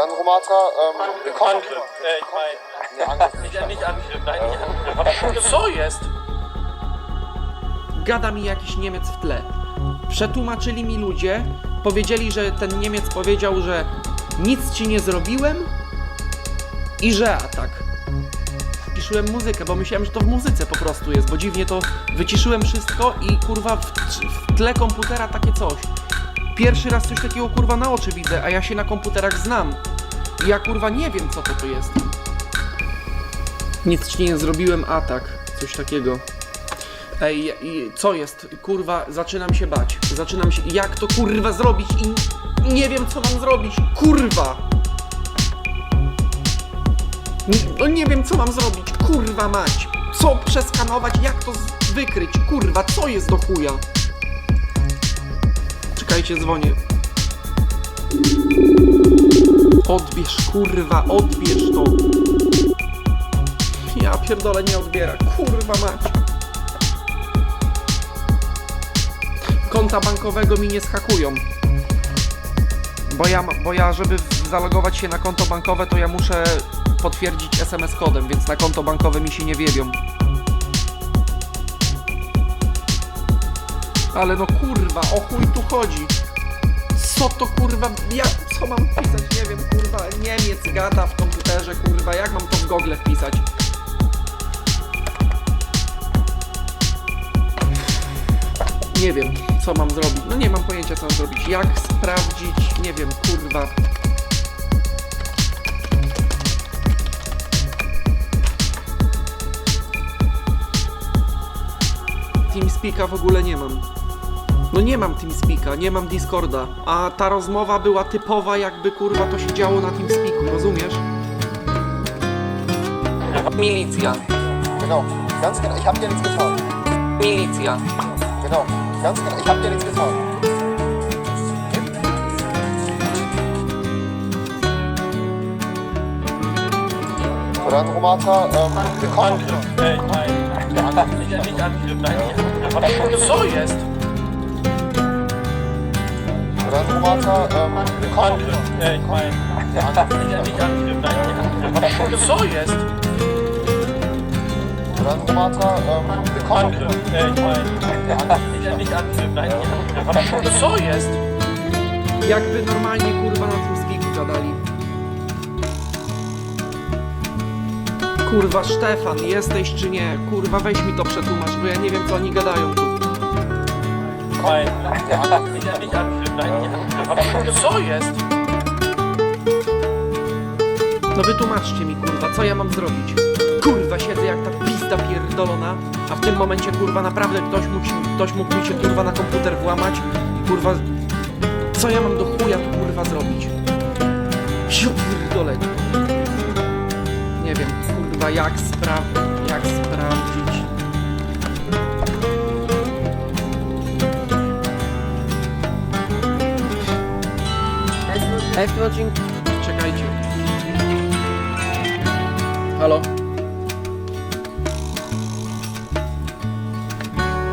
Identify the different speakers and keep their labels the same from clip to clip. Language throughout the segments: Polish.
Speaker 1: Dann Romata, ähm, wir kommen.
Speaker 2: Angriff. Äh, ich meine,
Speaker 1: Nee, Angriff.
Speaker 2: nicht, nicht Angriff, nein, nicht Angriff.
Speaker 3: Co jest? Gada mi jakiś Niemiec w tle. Przetłumaczyli mi ludzie, powiedzieli, że ten Niemiec powiedział, że nic ci nie zrobiłem i że atak. Ciszyłem muzykę, bo myślałem, że to w muzyce po prostu jest, bo dziwnie to wyciszyłem wszystko i kurwa w, w tle komputera takie coś. Pierwszy raz coś takiego kurwa na oczy widzę, a ja się na komputerach znam. I ja kurwa nie wiem co to tu jest. Nic ci nie zrobiłem, atak. Coś takiego. Ej, i co jest? Kurwa, zaczynam się bać. Zaczynam się. Jak to kurwa zrobić? I nie wiem, co mam zrobić. Kurwa! No nie wiem, co mam zrobić. Kurwa mać. Co przeskanować? Jak to wykryć? Kurwa, co jest do chuja? Czekajcie, dzwonię. Odbierz, kurwa, odbierz to. Ja pierdolę nie odbiera. Kurwa mać. Konta bankowego mi nie schakują. Bo ja, bo ja, żeby zalogować się na konto bankowe, to ja muszę potwierdzić SMS kodem, więc na konto bankowe mi się nie wiebią. Ale no kurwa, o chuj tu chodzi. Co to kurwa, ja co mam pisać, nie wiem, kurwa, Niemiec gada w komputerze, kurwa, jak mam to w Google wpisać? Nie wiem, co mam zrobić. No nie mam pojęcia, co mam zrobić. Jak sprawdzić, nie wiem, kurwa. TeamSpeaka w ogóle nie mam. No nie mam TeamSpeaka, nie mam Discorda. A ta rozmowa była typowa, jakby kurwa to się działo na TeamSpeaku, rozumiesz? Milicja,
Speaker 1: Genau, ganz genau. Ich hab dir nichts getan.
Speaker 3: milicja.
Speaker 1: Genau, ganz genau. Ich hab dir nichts getan. So, dann Romata, ähm, wir kommen.
Speaker 2: Angriff. Äh, ich meine, nicht, nicht Angriff, nein, meine, nicht, nicht Angriff, nein, nicht Angriff.
Speaker 3: Co jest?
Speaker 1: So, dann Romata, ähm, wir kommen.
Speaker 2: Angriff. Äh, ich meine, nicht, nicht Angriff, nein, nicht Angriff.
Speaker 3: Co jest? Jakby normalnie kurwa na tym spiku gadali. Kurwa Stefan, jesteś czy nie? Kurwa weź mi to przetłumacz, bo ja nie wiem co oni gadają tu. Co jest? No wytłumaczcie mi kurwa, co ja mam zrobić? Kurwa siedzę jak ta pizda pierdolona, a w tym momencie kurwa naprawdę ktoś mógł, ktoś mógł mi się kurwa na komputer włamać i kurwa... Co ja mam do chuja tu kurwa zrobić? Ja pierdolę. Nie wiem, kurwa jak spra... jak sprawdzić... Czekajcie. Halo?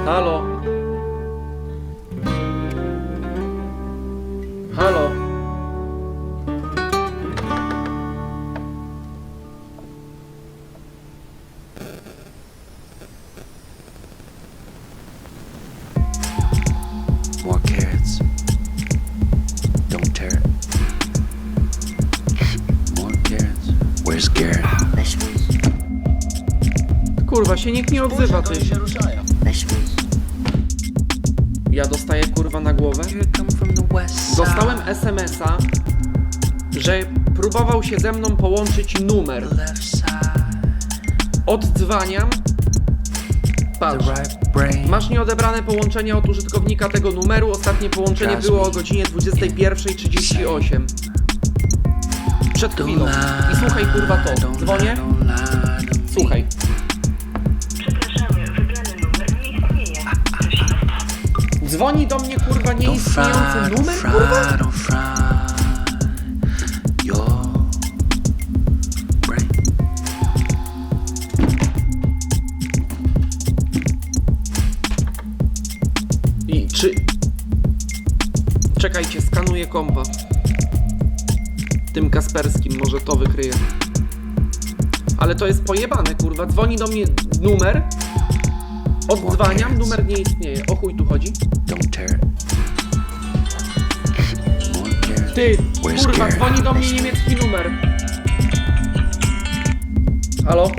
Speaker 3: Halo? Halo?
Speaker 4: Where's Garrett?
Speaker 3: Kurwa, się nikt nie odzywa, ty. Ja dostaję kurwa na głowę.
Speaker 4: Here come from the west side.
Speaker 3: Dostałem SMS-a, że próbował się ze mną połączyć numer.
Speaker 4: Left side.
Speaker 3: Oddzwaniam.
Speaker 4: The
Speaker 3: Patrz.
Speaker 4: right brain.
Speaker 3: Masz nieodebrane połączenie od użytkownika tego numeru. Ostatnie połączenie było o godzinie 21.38. Przed chwilą. I słuchaj kurwa to. Dzwonię. Słuchaj.
Speaker 5: Przepraszamy, wybrany numer nie istnieje.
Speaker 3: Dzwoni do mnie kurwa nieistniejący numer kurwa? I czy... Czekajcie, skanuję kompa. Tym Kasperskim, może to wykryje. Ale to jest pojebane, kurwa. Dzwoni do mnie numer. Oddzwaniam, numer nie istnieje. O chuj tu chodzi?
Speaker 4: Don't tear.
Speaker 3: Ty, kurwa, dzwoni do mnie niemiecki numer. Halo?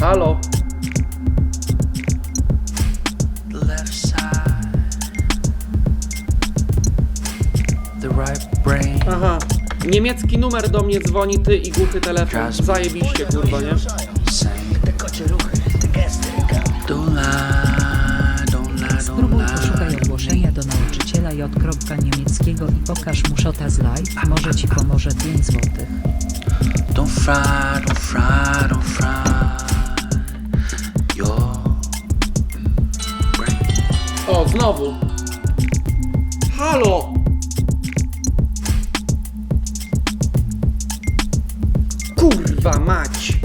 Speaker 3: Halo? Niemiecki numer do mnie dzwoni, ty i głuchy telefon. Zajebiście, kurwa, nie?
Speaker 6: Spróbuj poszukaj ogłoszenia do nauczyciela J. niemieckiego i pokaż mu szota z live. Może ci pomoże 5 złotych.
Speaker 4: Don't fry, don't fry, don't fry. Your brain.
Speaker 3: O, znowu. Halo? Erva Mate.